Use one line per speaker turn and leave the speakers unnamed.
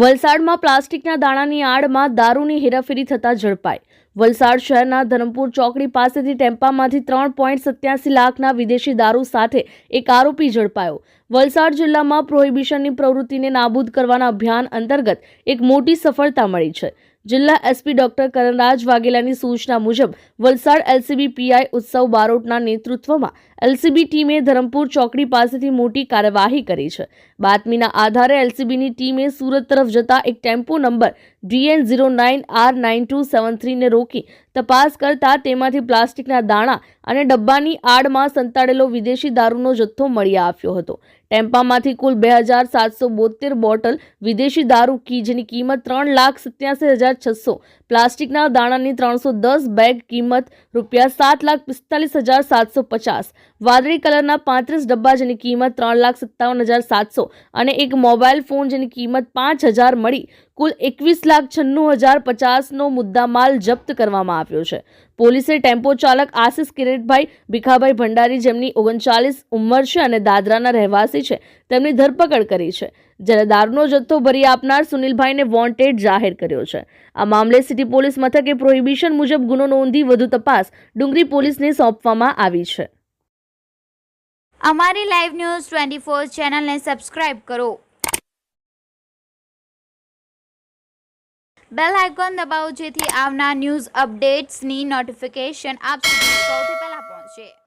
વલસાડમાં પ્લાસ્ટિકના દાણાની આડમાં દારૂની હેરાફેરી થતા ઝડપાઈ. વલસાડ શહેરના ધરમપુર ચોકડી પાસેથી ટેમ્પામાંથી ત્રણ પોઈન્ટ સત્યાસી લાખના વિદેશી દારૂ સાથે એક આરોપી ઝડપાયો. વલસાડ જિલ્લામાં પ્રોહિબિશનની પ્રવૃત્તિને નાબૂદ કરવાના અભિયાન અંતર્ગત એક મોટી સફળતા મળી છે. જિલ્લા એસપી ડોક્ટર કરણરાજ વાઘેલાની સૂચના મુજબ, વલસાડ એલસીબી પીઆઈ ઉત્સવ બારોટના નેતૃત્વમાં એલસીબી ટીમે ધરમપુર ચોકડી પાસેથી મોટી કાર્યવાહી કરી છે. બાતમીના આધારે એલસીબીની ટીમે સુરત તરફ જતા એક tempo number D N zero nine R nine two seven થ્રીને રોકી તપાસ કરતા તેમાંથી પ્લાસ્ટિકના દાણા અને ડબ્બાની આડમાં સંતાડેલો વિદેશી દારૂનો જથ્થો મળી આવ્યો હતો. ટેમ્પામાંથી કુલ બે હજાર સાતસો બોતેર બોટલ વિદેશી દારૂ કી, જેની કિંમત ત્રણ લાખ સત્યાસી હજાર છસો. પ્લાસ્ટિકના દાણાની ત્રણસો દસ બેગ કિંમત રૂપિયા સાત લાખ પિસ્તાલીસ હજાર સાતસો પચાસ. વાદળી કલરના પાંત્રીસ ડબ્બા, જેની કિંમત ત્રણ લાખ સત્તાવન હજાર સાતસો. અને એક મોબાઈલ ફોન, જેની કિંમત પાંચ હજાર મળી. કુલ એકવીસ લાખ છન્નું હજાર પચાસનો મુદ્દામાલ જપ્ત કરવામાં આવ્યો છે. પોલીસે ટેમ્પો ચાલક આશિષ કિરીટભાઈ ભીખાભાઈ ભંડારી, જેમની ઓગણચાલીસ ઉંમર છે અને દાદરાના રહેવાસી છે. તેમની ધરપકડ કરી છે. જ્યારે દારૂનો જથ્થો ભરી આપનાર સુનિલભાઈને વોન્ટેડ જાહેર કર્યો છે. આ મામલે સિટી પોલીસ મથકે પ્રોહિબિશન મુજબ ગુનો નોંધી વધુ તપાસ ડુંગરી પોલીસને સોંપવામાં આવી છે.
અમારી લાઈવ ન્યૂઝ ટ્વેન્ટી ફોર ચેનલને સબસ્ક્રાઇબ કરો. બેલ આઇકોન દબાવો જેથી આવનાર ન્યૂઝ અપડેટ્સની નોટિફિકેશન આપ સુધી સૌથી પહેલા પહોંચે.